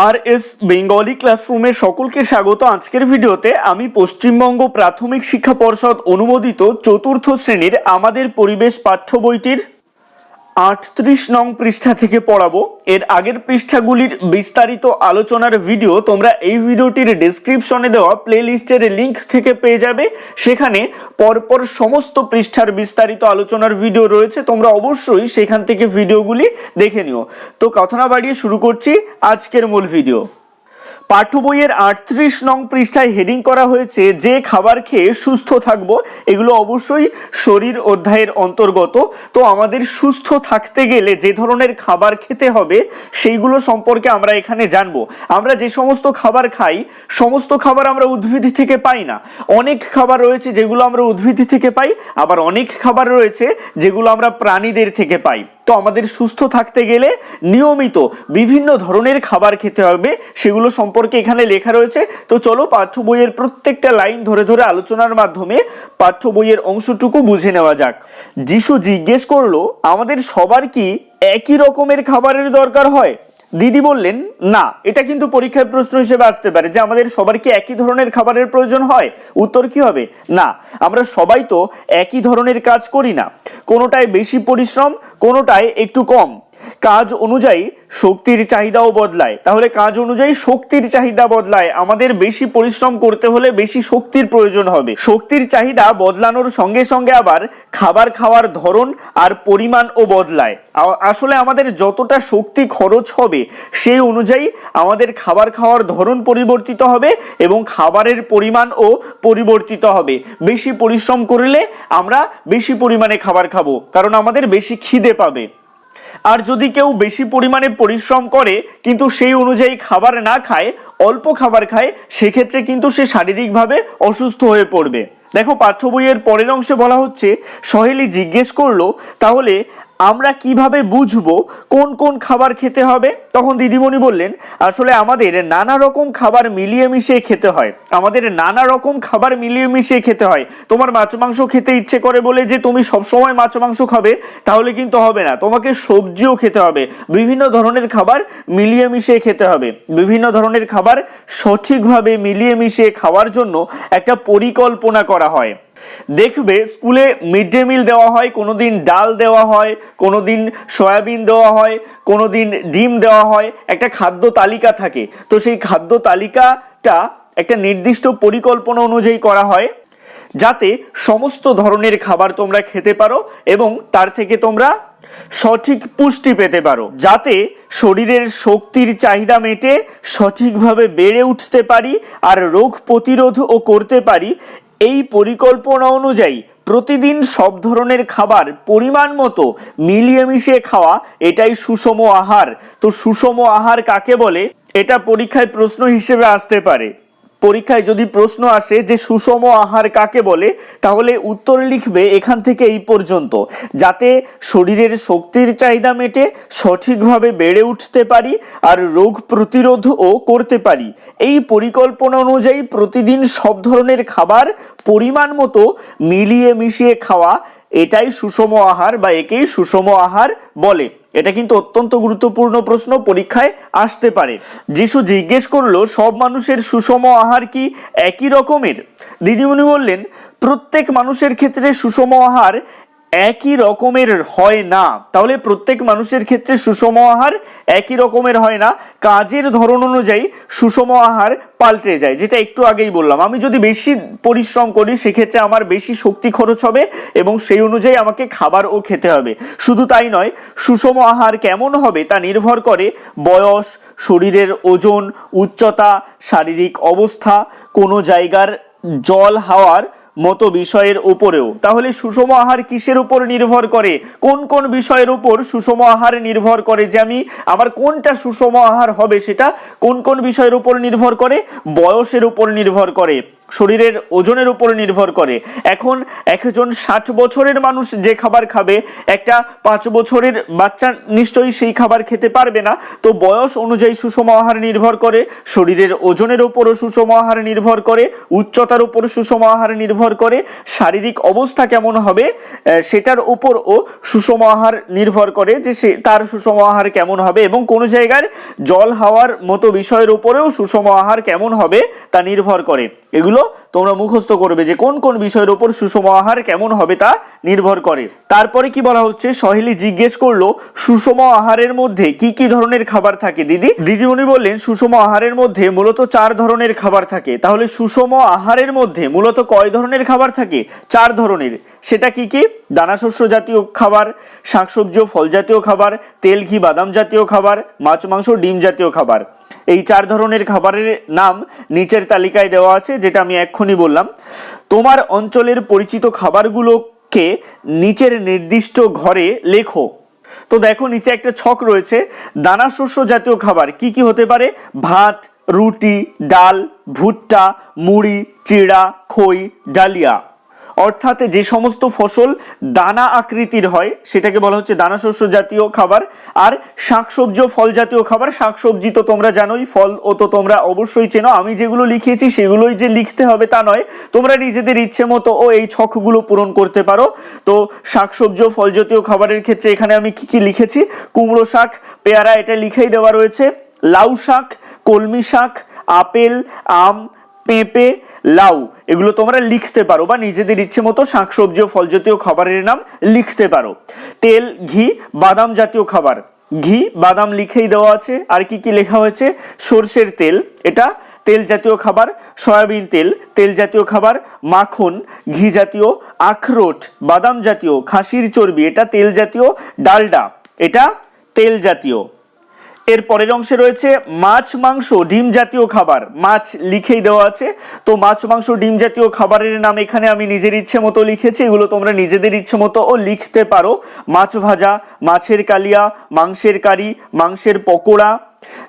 আর S Bengali ক্লাসরুমে সকলকে স্বাগত। আজকের ভিডিওতে আমি পশ্চিমবঙ্গ প্রাথমিক শিক্ষা পর্ষদ অনুমোদিত চতুর্থ শ্রেণির আমাদের পরিবেশ পাঠ্য বইটির আটত্রিশ নং পৃষ্ঠা থেকে পড়াবো। এর আগের পৃষ্ঠাগুলির বিস্তারিত আলোচনার ভিডিও তোমরা এই ভিডিওটির ডিসক্রিপশনে দেওয়া প্লে লিস্টের লিঙ্ক থেকে পেয়ে যাবে। সেখানে পরপর সমস্ত পৃষ্ঠার বিস্তারিত আলোচনার ভিডিও রয়েছে। তোমরা অবশ্যই সেখান থেকে ভিডিওগুলি দেখে নিও। তো কথা না বাড়িয়ে শুরু করছি আজকের মূল ভিডিও। পাঠ্য বইয়ের আটত্রিশ নং পৃষ্ঠায় হেডিং করা হয়েছে, যে খাবার খেয়ে সুস্থ থাকব এগুলো অবশ্যই শরীর অধ্যায়ের অন্তর্গত। তো আমাদের সুস্থ থাকতে গেলে যে ধরনের খাবার খেতে হবে, সেইগুলো সম্পর্কে আমরা এখানে জানব। আমরা যে সমস্ত খাবার খাই, সমস্ত খাবার আমরা উদ্ভিদ থেকে পাই না। অনেক খাবার রয়েছে যেগুলো আমরা উদ্ভিদ থেকে পাই, আবার অনেক খাবার রয়েছে যেগুলো আমরা প্রাণীদের থেকে পাই। তো আমাদের সুস্থ থাকতে গেলে নিয়মিত বিভিন্ন ধরনের খাবার খেতে হবে, সেগুলো সম্পর্কে এখানে লেখা রয়েছে। তো চলো পাঠ্য বইয়ের প্রত্যেকটা লাইন ধরে ধরে আলোচনার মাধ্যমে পাঠ্য বইয়ের অংশটুকু বুঝে নেওয়া যাক। যিশু জিজ্ঞেস করল, আমাদের সবার কি একই রকমের খাবারের দরকার হয়? দিদি বললেন, না, এটা কিন্তু পরীক্ষার প্রশ্ন হিসেবে আসতে পারে যে আমাদের সবার কি একই ধরনের খাবারের প্রয়োজন হয়? উত্তর কি হবে? না, আমরা সবাই তো একই ধরনের কাজ করি না। কোনোটায় বেশি পরিশ্রম, কোনোটায় একটু কম। কাজ অনুযায়ী শক্তির চাহিদাও বদলায়। তাহলে কাজ অনুযায়ী শক্তির চাহিদা বদলায়। আমাদের বেশি পরিশ্রম করতে হলে বেশি শক্তির প্রয়োজন হবে। শক্তির চাহিদা বদলানোর সঙ্গে সঙ্গে আবার খাবার খাওয়ার ধরন আর পরিমাণও বদলায়। আসলে আমাদের যতটা শক্তি খরচ হবে, সেই অনুযায়ী আমাদের খাবার খাওয়ার ধরন পরিবর্তিত হবে এবং খাবারের পরিমাণও পরিবর্তিত হবে। বেশি পরিশ্রম করলে আমরা বেশি পরিমাণে খাবার খাব, কারণ আমাদের বেশি খিদে পাবে। আর যদি কেউ বেশি পরিমাণে পরিশ্রম করে, কিন্তু সেই অনুযায়ী খাবার না খায়, অল্প খাবার খায়, সেক্ষেত্রে কিন্তু সে শারীরিকভাবে অসুস্থ হয়ে পড়বে। দেখো, পাঠ্য বইয়ের পরের অংশে বলা হচ্ছে, সহেলি জিজ্ঞেস করল, তাহলে আমরা কীভাবে বুঝব কোন কোন খাবার খেতে হবে? তখন দিদিমণি বললেন, আসলে আমাদের নানা রকম খাবার মিলিয়ে মিশিয়ে খেতে হয়। আমাদের নানা রকম খাবার মিলিয়ে মিশিয়ে খেতে হয়। তোমার মাছ মাংস খেতে ইচ্ছে করে বলে যে তুমি সবসময় মাছ মাংস খাবে, তাহলে কিন্তু হবে না। তোমাকে সবজিও খেতে হবে। বিভিন্ন ধরনের খাবার মিলিয়ে মিশিয়ে খেতে হবে। বিভিন্ন ধরনের খাবার সঠিকভাবে মিলিয়ে মিশিয়ে খাওয়ার জন্য একটা পরিকল্পনা করা হয়। দেখবে স্কুলে মিড ডে মিল দেওয়া হয় কোনো দিন ডাল দেওয়া হয় কোনো দিন সয়াবিন দেওয়া হয় কোনো দিন ডিম দেওয়া হয়, একটা খাদ্য তালিকা থাকে। তো সেই খাদ্য তালিকাটা একটা নির্দিষ্ট পরিকল্পনা অনুযায়ী করা হয়, যাতে সমস্ত ধরনের খাবার তোমরা খেতে পারো এবং তার থেকে তোমরা সঠিক পুষ্টি পেতে পারো, যাতে শরীরের শক্তির চাহিদা মেটে সঠিকভাবে বেড়ে উঠতে পারি আর রোগ প্রতিরোধও করতে পারি এই পরিকল্পনা অনুযায়ী প্রতিদিন সব ধরনের খাবার পরিমাণ মতো মিলিয়ে মিশিয়ে খাওয়া এটাই সুষম আহার। তো সুষম আহার কাকে বলে? এটা পরীক্ষায় প্রশ্ন হিসেবে আসতে পারে। পরীক্ষায় যদি প্রশ্ন আসে যে সুষম আহার কাকে বলে, তাহলে উত্তর লিখবে এখান থেকে এই পর্যন্ত। যাতে শরীরের শক্তির চাহিদা মেটে, সঠিকভাবে বেড়ে উঠতে পারি আর রোগ প্রতিরোধও করতে পারি। এই পরিকল্পনা অনুযায়ী প্রতিদিন সব ধরনের খাবার পরিমাণ মতো মিলিয়ে মিশিয়ে খাওয়া, এটাই সুষম আহার বা একেই সুষম আহার বলে। এটা কিন্তু অত্যন্ত গুরুত্বপূর্ণ প্রশ্ন, পরীক্ষায় আসতে পারে। যিশু জিজ্ঞেস করল, সব মানুষের সুষম আহার কি একই রকমের? দিদিমণি বললেন, প্রত্যেক মানুষের ক্ষেত্রে সুষম আহার একই রকমের হয় না। তাহলে প্রত্যেক মানুষের ক্ষেত্রে সুষম আহার একই রকমের হয় না। কাজের ধরন অনুযায়ী সুষম আহার পাল্টে যায়, যেটা একটু আগেই বললাম। আমি যদি বেশি পরিশ্রম করি, সেক্ষেত্রে আমার বেশি শক্তি খরচ হবে এবং সেই অনুযায়ী আমাকে খাবারও খেতে হবে। শুধু তাই নয়, সুষম আহার কেমন হবে তা নির্ভর করে বয়স, শরীরের ওজন, উচ্চতা, শারীরিক অবস্থা, কোনো জায়গার জল হাওয়ার মতো বিষয়ের উপরেও। তাহলে সুষম আহার কিসের উপর নির্ভর করে? কোন কোন বিষয়ের উপর সুষম আহার নির্ভর করে? যে আমি, আমার কোনটা সুষম আহার হবে সেটা কোন কোন বিষয়ের উপর নির্ভর করে? বয়সের উপর নির্ভর করে। শরীরের ওজনের উপরে নির্ভর করে। এখন একজন ষাট বছরের মানুষ যে খাবার খাবে, একটা পাঁচ বছরের বাচ্চা নিশ্চয়ই সেই খাবার খেতে পারবে না। তো বয়স অনুযায়ী সুষম আহার নির্ভর করে, শরীরের ওজনের উপরও সুষম আহার নির্ভর করে, উচ্চতার উপর সুষম আহার নির্ভর করে, শারীরিক অবস্থা কেমন হবে সেটার উপরও সুষম আহার নির্ভর করে যে সে, তার সুষম আহার কেমন হবে এবং কোনো জায়গার জল হাওয়ার মতো বিষয়ের উপরেও সুষম আহার কেমন হবে তা নির্ভর করে। এগুলো তোমরা মুখস্থ করবে যে কোন কোন বিষয়ের উপর সুষম আহার কেমন হবে তা নির্ভর করে। তারপরে কি বলা হচ্ছে? সহেলি জিজ্ঞেস করল, সুষম আহারের মধ্যে কি কি ধরনের খাবার থাকে? দিদি, দিদিমণি বললেন, সুষম আহারের মধ্যে মূলত চার ধরনের খাবার থাকে। তাহলে সুষম আহারের মধ্যে মূলত কয় ধরনের খাবার থাকে? চার ধরনের। সেটা কি কি? দানাশস্য জাতীয় খাবার, শাকসবজি ও ফল জাতীয় খাবার, তেল, ঘি, বাদাম জাতীয় খাবার, মাছ, মাংস, ডিম জাতীয় খাবার। এই চার ধরনের খাবারের নাম নিচের তালিকায় দেওয়া আছে, যেটা আমি এক্ষুনি বললাম। তোমার অঞ্চলের পরিচিত খাবারগুলোকে নিচের নির্দিষ্ট ঘরে লেখো। তো দেখো, নিচে একটা ছক রয়েছে। দানা শস্য জাতীয় খাবার কি কি হতে পারে? ভাত, রুটি, ডাল, ভুট্টা, মুড়ি, চিড়া, খই, ডালিয়া। অর্থাৎ যে সমস্ত ফসল দানা আকৃতির হয়, সেটাকে বলা হচ্ছে দানা শস্য জাতীয় খাবার। আর শাকসবজি ও ফল জাতীয় খাবার, শাকসবজি তো তোমরা জানোই, ফল ও তো তোমরা অবশ্যই চেনো। আমি যেগুলো লিখিয়েছি, সেগুলোই যে লিখতে হবে তা নয়। তোমরা নিজেদের ইচ্ছে মতো ও এই ছকগুলো পূরণ করতে পারো। তো শাকসবজি ও ফল জাতীয় খাবারের ক্ষেত্রে এখানে আমি কি কি লিখেছি? কুমড়ো শাক, পেয়ারা, এটা লিখেই দেওয়া রয়েছে। লাউ শাক, কলমি শাক, আপেল, আম পেঁপে, লাউ, এগুলো তোমরা লিখতে পারো বা নিজেদের ইচ্ছে মতো শাকসবজি ও ফল জাতীয় খাবারের নাম লিখতে পারো। তেল, ঘি, বাদাম জাতীয় খাবার। ঘি, বাদাম লিখেই দেওয়া আছে। আর কি কি লেখা হয়েছে? সর্ষের তেল, এটা তেল জাতীয় খাবার, সয়াবিন তেল তেল জাতীয় খাবার, মাখন, ঘি জাতীয়, আখরোট, বাদাম জাতীয়, খাসির চর্বি, এটা তেল জাতীয়, ডালডা, এটা তেল জাতীয়। এর পরের অংশে রয়েছে মাছ, মাংস, ডিম জাতীয় খাবার। মাছ লিখেই দেওয়া আছে। তো মাছ, মাংস, ডিম জাতীয় খাবারের নাম এখানে আমি নিজের ইচ্ছে মতো লিখেছি। এগুলো তোমরা নিজেদের ইচ্ছে মতো ও লিখতে পারো। মাছ ভাজা, মাছের কালিয়া, মাংসের কারি, মাংসের পকোড়া,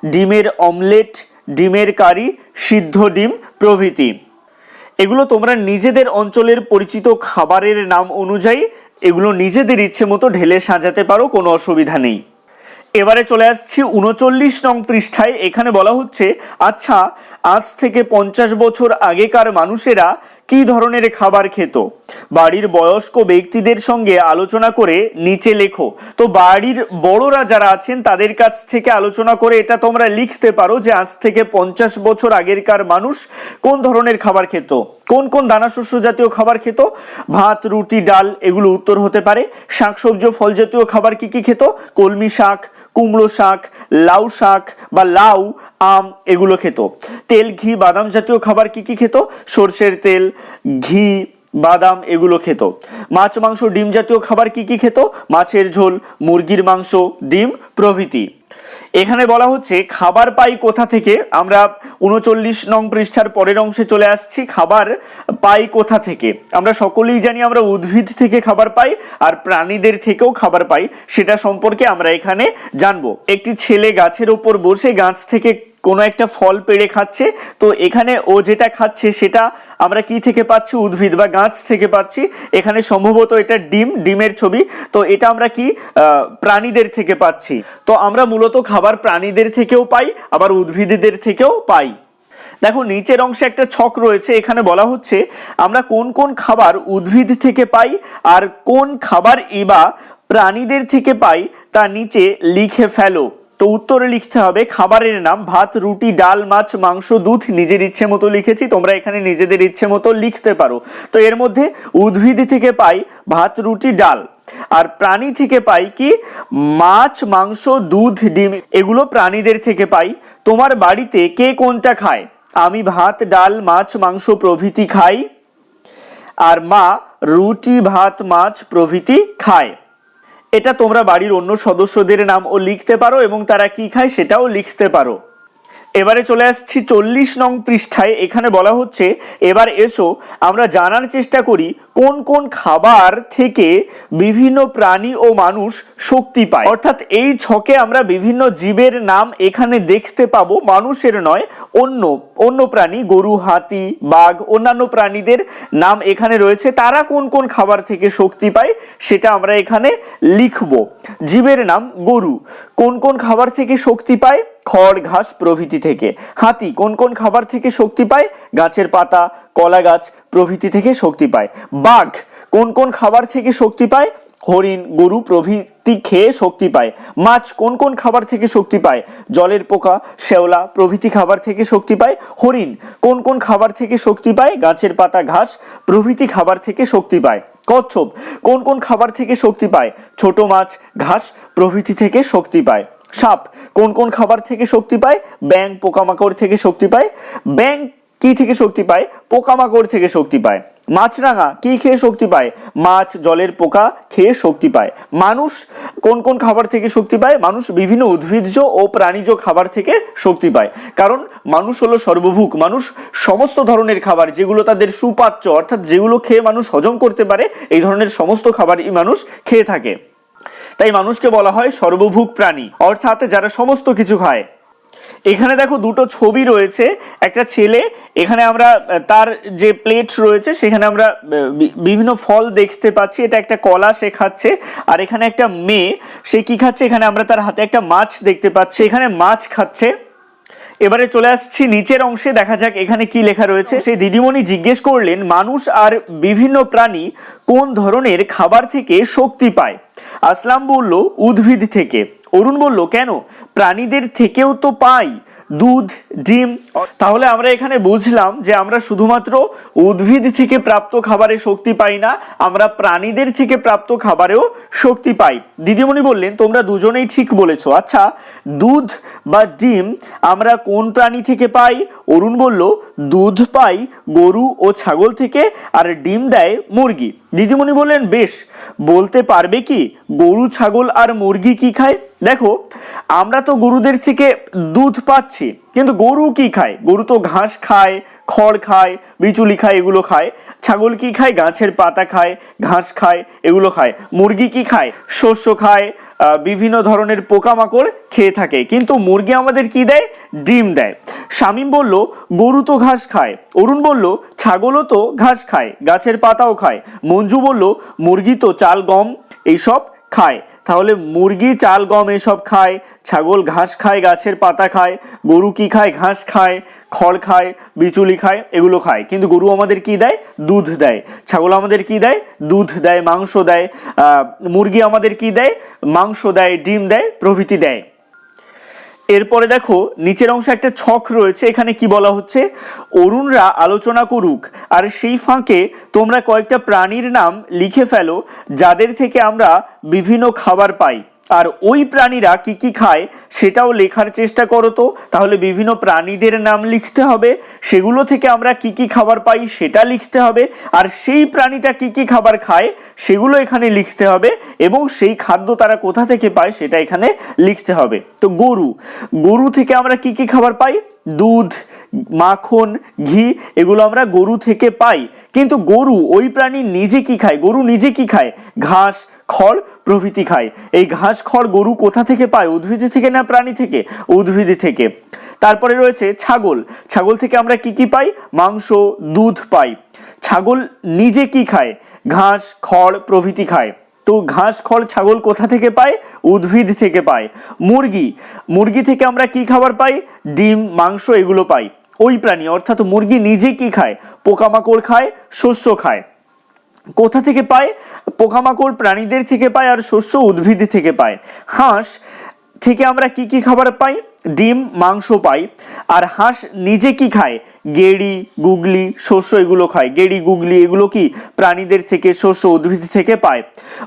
ডিমের অমলেট, ডিমের কারি, সিদ্ধ ডিম, প্রভৃতি। এগুলো তোমরা নিজেদের অঞ্চলের পরিচিত খাবারের নাম অনুযায়ী এগুলো নিজেদের ইচ্ছে মতো ঢেলে সাজাতে পারো, কোনো অসুবিধা নেই। এবারে চলে আসছি উনচল্লিশ নং পৃষ্ঠায়। এখানে বলা হচ্ছে আচ্ছা আজ থেকে পঞ্চাশ বছর আগেকার মানুষেরা কি ধরনের খাবার খেত? বাড়ির বয়স্ক ব্যক্তিদের সঙ্গে আলোচনা করে নিচে লেখো। তো বাড়ির বড়রা যারা আছেন, তাদের কাছ থেকে আলোচনা করে এটা তোমরা লিখতে পারো যে আজ থেকে পঞ্চাশ বছর আগেরকার মানুষ কোন ধরনের খাবার খেত? কোন কোন দানাশস্য জাতীয় খাবার খেত? ভাত, রুটি, ডাল, এগুলো উত্তর হতে পারে। শাকসবজি ফল জাতীয় খাবার কি কি খেত? কলমি শাক কুমড়ো শাক, লাউ শাক বা লাউ, আম এগুলো খেত। তেল, ঘি, বাদাম জাতীয় খাবার কি কি খেত? সর্ষের তেল, ঘি, বাদাম এগুলো খেত। মাছ, মাংস, ডিম জাতীয় খাবার কি কি খেত? মাছের ঝোল, মুরগির মাংস, ডিম প্রভৃতি। এখানে বলা হচ্ছে খাবার পাই কোথা থেকে? আমরা উনচল্লিশ নং পৃষ্ঠার পরের অংশে চলে আসছি, খাবার পাই কোথা থেকে? আমরা সকলেই জানি আমরা উদ্ভিদ থেকে খাবার পাই আর প্রাণীদের থেকেও খাবার পাই, সেটা সম্পর্কে আমরা এখানে জানব। একটি ছেলে গাছের ওপর বসে গাছ থেকে কোনো একটা ফল পেড়ে খাচ্ছে। তো এখানে ও যেটা খাচ্ছে সেটা আমরা কি থেকে পাচ্ছি? উদ্ভিদ বা গাছ থেকে পাচ্ছি। এখানে সম্ভবত এটা ডিম, ডিমের ছবি। তো এটা আমরা কি প্রাণীদের থেকে পাচ্ছি। তো আমরা মূলত খাবার প্রাণীদের থেকেও পাই, আবার উদ্ভিদদের থেকেও পাই। দেখো, নিচের অংশে একটা ছক রয়েছে। এখানে বলা হচ্ছে, আমরা কোন কোন খাবার উদ্ভিদ থেকে পাই আর কোন খাবার ইবা প্রাণীদের থেকে পাই তা নিচে লিখে ফেলো। তো উত্তরে লিখতে হবে, খাবারের নাম, ভাত, রুটি, ডাল, মাছ, মাংস, দুধ, নিজের ইচ্ছে মতো লিখেছি, তোমরা এখানে নিজেদের ইচ্ছে মতো লিখতে পারো। তো এর মধ্যে উদ্ভিদ থেকে পাই ভাত, রুটি, ডাল, আর প্রাণী থেকে পাই কি? মাছ, মাংস, দুধ, ডিম, এগুলো প্রাণীদের থেকে পাই। তোমার বাড়িতে কে কোনটা খায়? আমি ভাত, ডাল, মাছ, মাংস প্রভৃতি খাই, আর মা রুটি, ভাত, মাছ প্রভৃতি খায়। এটা তোমরা বাড়ির অন্য সদস্যদের নামও লিখতে পারো এবং তারা কি খায় সেটাও লিখতে পারো। এবারে চলে আসছি চল্লিশ নং পৃষ্ঠায়। এখানে বলা হচ্ছে, এবার এসো, আমরা জানার চেষ্টা করি কোন কোন খাবার থেকে বিভিন্ন প্রাণী ও মানুষ শক্তি পায়? অর্থাৎ এই ছকে আমরা বিভিন্ন জীবের নাম এখানে দেখতে পাবো, মানুষের নয়, অন্য অন্য প্রাণী, গরু, হাতি, বাঘ, অন্যান্য প্রাণীদের নাম এখানে রয়েছে। তারা কোন কোন খাবার থেকে শক্তি পায় সেটা আমরা এখানে লিখব। জীবের নাম গরু। কোন কোন খাবার থেকে শক্তি পায়? খড়, ঘাস প্রভৃতি থেকে। হাতি, কোন কোন খাবার থেকে শক্তি পায়? গাছের পাতা, কলা গাছ প্রভৃতি থেকে শক্তি পায় বাঘ কোন কোন খাবার থেকে শক্তি পায় হরিণ গরু প্রভৃতি খেয়ে শক্তি পায় মাছ কোন কোন খাবার থেকে শক্তি পায় জলের পোকা শেওলা প্রভৃতি খাবার থেকে শক্তি পায় হরিণ কোন কোন খাবার থেকে শক্তি পায় গাছের পাতা ঘাস প্রভৃতি খাবার থেকে শক্তি পায় কচ্ছপ কোন কোন খাবার থেকে শক্তি পায় ছোট মাছ ঘাস প্রভৃতি থেকে শক্তি পায় সাপ কোন কোন খাবার থেকে শক্তি পায় ব্যাং পোকামাকড় থেকে শক্তি পায় ব্যাং কি থেকে শক্তি পায়? পোকামাকড় থেকে শক্তি পায়। মাছরাঙা কি খেয়ে শক্তি পায়? মাছ জলের পোকা খেয়ে শক্তি পায়। মানুষ কোন কোন খাবার থেকে শক্তি পায়? মানুষ বিভিন্ন উদ্ভিজ্জ ও প্রাণীজ খাবার থেকে শক্তি পায়। কারণ মানুষ হলো সর্বভুক। মানুষ সমস্ত ধরনের খাবার যেগুলো তাদের সুপাচ্য, অর্থাৎ যেগুলো খেয়ে মানুষ হজম করতে পারে, এই ধরনের সমস্ত খাবারই মানুষ খেয়ে থাকে। তাই মানুষকে বলা হয় সর্বভুক প্রাণী। অর্থাৎ যারা সমস্ত কিছু খায় এখানে দেখো দুটো ছবি রয়েছে, একটা ছেলে, এখানে আমরা তার যে প্লেট রয়েছে, সেখানে আমরা বিভিন্ন ফল দেখতে পাচ্ছি, এটা একটা কলা সে খাচ্ছে, আর এখানে একটা মেয়ে, সে কি খাচ্ছে, এখানে আমরা তার হাতে একটা মাছ দেখতে পাচ্ছি, এখানে মাছ খাচ্ছে। এবারে চলে আসছি নিচের অংশে, দেখা যাক এখানে কি লেখা রয়েছে। সেই দিদিমণি জিজ্ঞেস করলেন, মানুষ আর বিভিন্ন প্রাণী কোন ধরনের খাবার থেকে শক্তি পায়? আসলাম বলল, উদ্ভিদ থেকে। অরুণ বলল, কেন? প্রাণীদের থেকেও তো পাই, দুধ, ডিম। তাহলে আমরা এখানে বুঝলাম যে আমরা শুধুমাত্র উদ্ভিদ থেকে প্রাপ্ত খাবারে শক্তি পাই না, আমরা প্রাণীদের থেকে প্রাপ্ত খাবারেও শক্তি পাই। দিদিমণি বললেন, তোমরা দুজনেই ঠিক বলেছ। আচ্ছা দুধ বা ডিম আমরা কোন প্রাণী থেকে পাই? অরুণ বলল, দুধ পাই গরু ও ছাগল থেকে, আর ডিম দেয় মুরগি। দিদিমণি বললেন, বেশ, বলতে পারবে কি? গরু, ছাগল আর মুরগি কি খায়? দেখো, আমরা তো গরুদের থেকে দুধ পাচ্ছি, কিন্তু গরু কি খায়? গরু তো ঘাস খায় খড় খায়, বিচুলি খায়, এগুলো খায়। ছাগল কি খায়? গাছের পাতা খায়, ঘাস খায়, এগুলো খায়। মুরগি কি খায়? শস্য খায় বিভিন্ন ধরনের পোকামাকড় খেয়ে থাকে। কিন্তু মুরগি আমাদের কি দেয়? ডিম দেয়। শামীম বলল, গরু তো ঘাস খায়। অরুণ বলল, ছাগলও তো ঘাস খায়, গাছের পাতাও খায়। মঞ্জু বলল, মুরগি তো চাল, গম, এইসব খায়। তাহলে মুরগি, চাল, গম এসব খায়, ছাগল ঘাস খায়, গাছের পাতা খায়, গরু কি খায়, ঘাস খায়, খড় খায়, বিচুলি খায়, এগুলো খায়। কিন্তু গরু আমাদের কি দেয়? দুধ দেয়। ছাগল আমাদের কি দেয়? দুধ দেয়, মাংস দেয়। মুরগি আমাদের কি দেয়? মাংস দেয়, ডিম দেয়, প্রভৃতি দেয়। এরপরে দেখো, নিচের অংশে একটা ছক রয়েছে, এখানে কি বলা হচ্ছে? অরুণরা আলোচনা করুক। আর সেই ফাঁকে তোমরা কয়েকটা প্রাণীর নাম লিখে ফেলো, যাদের থেকে আমরা বিভিন্ন খাবার পাই। আর ওই প্রাণীরা কি কি খায় সেটাও লেখার চেষ্টা করো তো। তাহলে বিভিন্ন প্রাণীদের নাম লিখতে হবে। সেগুলো থেকে আমরা কি কি খাবার পাই সেটা লিখতে হবে। আর সেই প্রাণীটা কি কি খাবার খায় সেগুলো এখানে লিখতে হবে এবং সেই খাদ্য তারা কোথা থেকে পায় সেটা এখানে লিখতে হবে। তো গরু গরু থেকে আমরা কি কি খাবার পাই? দুধ, মাখন, ঘি, এগুলো আমরা গরু থেকে পাই। কিন্তু গরু ওই প্রাণী নিজে কি খায়? গরু নিজে কি খায়? ঘাস খড় প্রভৃতি খায়। এই ঘাস খড় গরু কোথা থেকে পায়? উদ্ভিদ থেকে না প্রাণী থেকে? উদ্ভিদ থেকে। তারপরে রয়েছে ছাগল। ছাগল থেকে আমরা কি কি পাই? মাংস, দুধ পাই। ছাগল নিজে কি খায়? ঘাস খড় প্রভৃতি খায়। তো ঘাস খড় ছাগল কোথা থেকে পায়? উদ্ভিদ থেকে পায়। মুরগি। মুরগি থেকে আমরা কি খাবার পাই? ডিম, মাংস এগুলো পাই। ওই প্রাণী, অর্থাৎ মুরগি নিজে কি খায়? পোকামাকড় খায়, শস্য খায়। কোথা থেকে পায়? পোকামাকড় প্রাণীদের থেকে পায় আর শস্য উদ্ভিদ থেকে পায়। হাঁস থেকে আমরা কি কি খাবার পাই? ডিম, মাংস পাই। আর হাঁস নিজে কি খায়? গেড়ি, গুগলি, শস্য এগুলো খায়। গেড়ি, গুগলি এগুলো কি? প্রাণীদের থেকে, শস্য উদ্ভিদ থেকে পায়।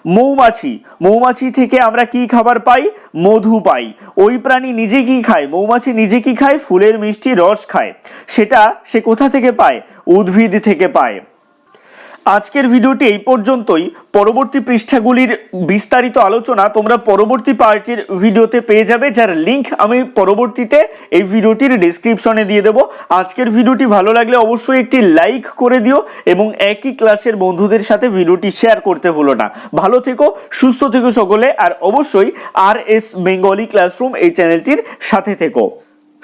মৌমাছি। মৌমাছি থেকে আমরা কি খাবার পাই? মধু পাই। ওই প্রাণী নিজে কি খায়? মৌমাছি নিজে কি খায়? ফুলের মিষ্টি রস খায়। সেটা সে কোথা থেকে পায়? উদ্ভিদ থেকে পায়। আজকের ভিডিওটি এই পর্যন্তই। পরবর্তী পৃষ্ঠাগুলির বিস্তারিত আলোচনা তোমরা পরবর্তী পার্টির ভিডিওতে পেয়ে যাবে, যার লিংক আমি পরবর্তীতে এই ভিডিওটির ডিসক্রিপশনে দিয়ে দেবো। আজকের ভিডিওটি ভালো লাগলে অবশ্যই একটি লাইক করে দিও এবং একই ক্লাসের বন্ধুদের সাথে ভিডিওটি শেয়ার করতে হলো না। ভালো থেকো, সুস্থ থেকো সকলে, আর অবশ্যই আর এস বেঙ্গলি ক্লাসরুম এই চ্যানেলটির সাথে থেকো।